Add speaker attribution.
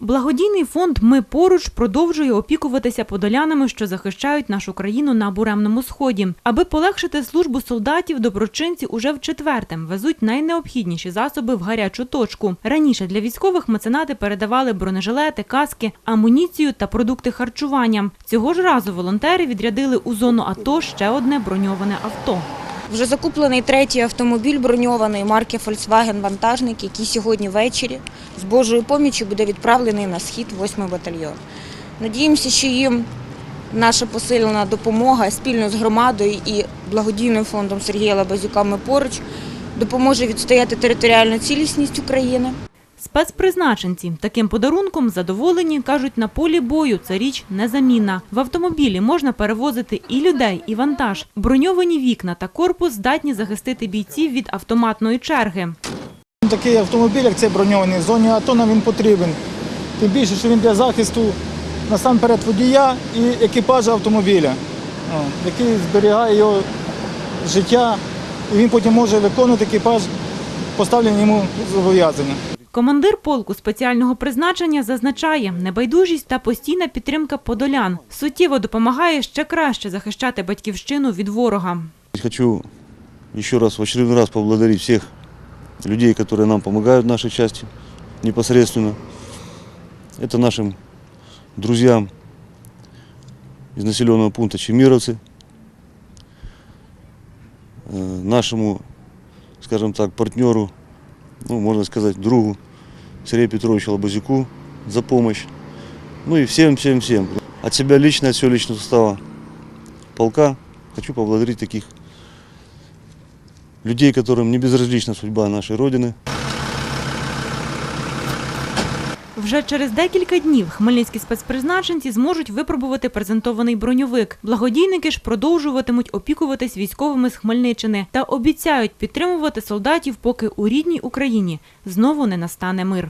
Speaker 1: Благодійний фонд Ми поруч продовжує опікуватися подолянами, що захищають нашу країну на буремному сході. Аби полегшити службу солдатів, доброчинці уже в четвертем везуть найнеобхідніші засоби в гарячу точку. Раніше для військових меценати передавали бронежилети, каски, амуніцію та продукти харчування. Цього ж разу волонтери відрядили у зону АТО ще одне броньоване авто.
Speaker 2: Вже закуплений третій автомобіль броньований марки Volkswagen Вантажник, який сьогодні ввечері з Божою помічю буде відправлений на схід 8-й батальйон. Надіємося, що їм наша посилена допомога спільно з громадою і благодійним фондом Сергія Лабазюка «Ми поруч допоможе відстояти територіальну цілісність України.
Speaker 1: Спецпризначенці таким подарунком задоволені, кажуть, на полі бою це річ незамінна. В автомобілі можна перевозити і людей, і вантаж. Броньовані вікна та корпус здатні захистити бійців від автоматної черги.
Speaker 3: Такий автомобіль, як цей броньований, в зоні АТО нам він потрібен. Тим більше, що він для захисту насамперед водія і екіпажа автомобіля, який зберігає його життя, і він потім може виконувати екіпаж поставлені йому зобов'язання.
Speaker 1: Командир полку спеціального призначення зазначає, небайдужість та постійна підтримка подолян суттєво допомагає ще краще захищати батьківщину від ворога.
Speaker 4: Хочу еще раз, в очередной раз поблагодарить всех людей, которые нам помогают в нашей части непосредственно. Это нашим друзьям из населенного пункта Чемировцы, э, нашему, скажем так, партнеру, ну, можно сказать, другу Сергею Петровичу Лобазюку за помощь. Ну и всем-всем-всем. От себя лично, от всего личного состава полка хочу поблагодарить таких людей, которым не безразлична судьба нашей Родины.
Speaker 1: Вже через декілька днів хмельницькі спецпризначенці зможуть випробувати презентований броньовик. Благодійники ж продовжуватимуть опікуватись військовими з Хмельниччини та обіцяють підтримувати солдатів, поки у рідній Україні знову не настане мир.